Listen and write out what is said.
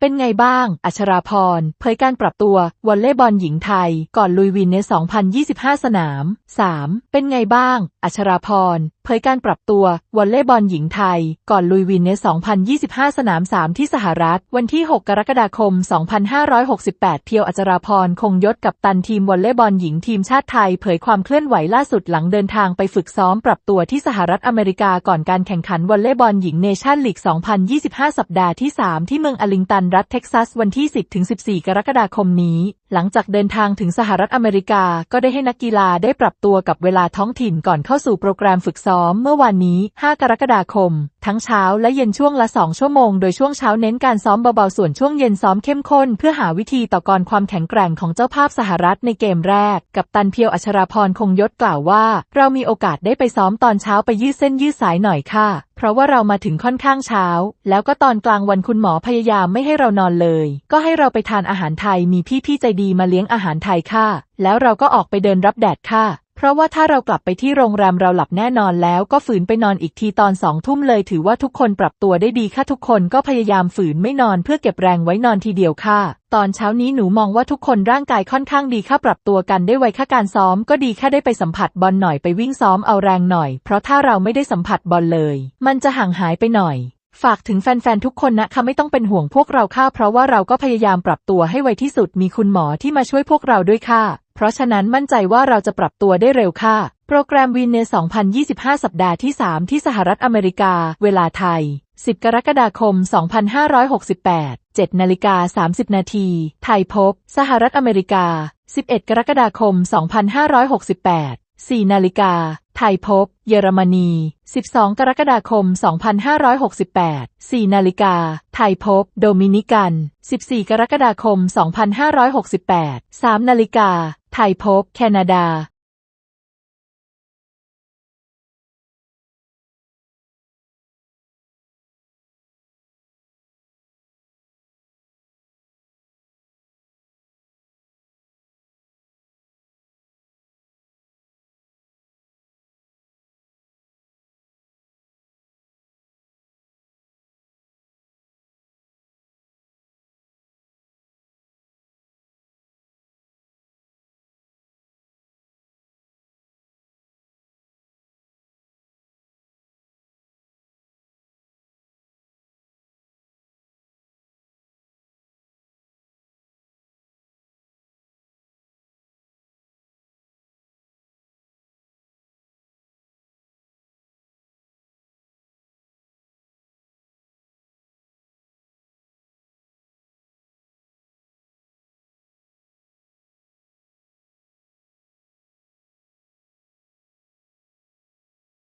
เป็นไงบ้าง อัชราพร เผยการปรับตัววอลเลย์บอลหญิงไทย ก่อนลุยวินใน 2025 สนาม 3. เป็นไงบ้าง อัชราพร เผยการปรับตัววอลเลย์บอลหญิงไทย ก่อนลุยวินใน 2025 สนาม 3 ที่สหรัฐ วันที่ 6 กรกฎาคม 2568 เพียวอัชราพร คงยศกับตันทีมวอลเลย์บอลหญิงทีมชาติไทย เผยความเคลื่อนไหวล่าสุดหลังเดินทางไปฝึกซ้อมปรับตัวที่สหรัฐอเมริกาก่อนการแข่งขันวอลเลย์บอลหญิงเนชั่นลีก 2025 สัปดาห์ที่ 3 ที่เมืองอลิงตันรัฐเท็กซัสวันที่ 10-14 กรกฎาคมนี้ หลังจากเดินทางถึงสหรัฐอเมริกาก็ได้ให้นักกีฬาได้ปรับตัวกับเวลาท้องถิ่นก่อนเข้าสู่โปรแกรมฝึกซ้อมเมื่อวานนี้ 5 กรกฎาคม ทั้งเช้าและเย็นช่วงละ 2 ชั่วโมง โดยช่วงเช้าเน้นการซ้อมเบาๆ ส่วนช่วงเย็นซ้อมเข้มข้น เพื่อหาวิธีต่อกรความแข็งแกร่งของเจ้าภาพสหรัฐในเกมแรก กับตันเพียวอัชราพรคงยศกล่าวว่า เรามีโอกาสได้ไปซ้อมตอนเช้าไปยืดเส้นยืดสายหน่อยค่ะ เพราะว่าเรามาถึงค่อนข้างเช้า แล้วก็ตอนกลางวันคุณหมอพยายามไม่ให้เรานอนเลย ก็ให้เราไปทานอาหารไทยมีพี่ๆใจดีมาเลี้ยงอาหารไทยค่ะ แล้วเราก็ออกไปเดินรับแดดค่ะ เพราะว่าถ้าเรากลับไปที่โรงแรมเราหลับแน่นอนแล้วก็ฝืนไปนอนอีกทีตอนสองทุ่มเลย ถือว่าทุกคนปรับตัวได้ดีค่ะทุกคนก็พยายามฝืนไม่นอนเพื่อเก็บแรงไว้นอนทีเดียวค่ะ ตอนเช้านี้หนูมองว่าทุกคนร่างกายค่อนข้างดีค่ะปรับตัวกันได้ไวค่ะการซ้อม ก็ดีค่ได้ไปสัมผัสบอลหน่อยไปวิ่งซ้อมเอาแรงหน่อย เพราะถ้าเราไม่ได้สัมผัสบอลเลย มันจะห่างหายไปหน่อย ฝากถึงแฟนๆ ทุกคนนะคะไม่ต้องเป็นห่วงพวกเราค่ะเพราะว่าเราก็พยายามปรับตัวให้ไวที่สุดมีคุณหมอที่มาช่วยพวกเราด้วยค่ะ เพราะฉะนั้นมั่นใจว่าเราจะปรับตัวได้เร็วค่ะ โปรแกรมวินเน2025 สัปดาห์ที่ 3 ที่สหรัฐอเมริกา เวลาไทย 10 กรกฎาคม 2568 7นาฬิกา30 นาที ไทยพบ สหรัฐอเมริกา 11 กรกฎาคม 2568 4 นาฬิกา ไทยพบ เยอรมนี 12 กรกฎาคม 2568 4 นาฬิกา ไทยพบ โดมินิกัน 14 กรกฎาคม 2568 3 นาฬิกา ไทยพบ แคนาดา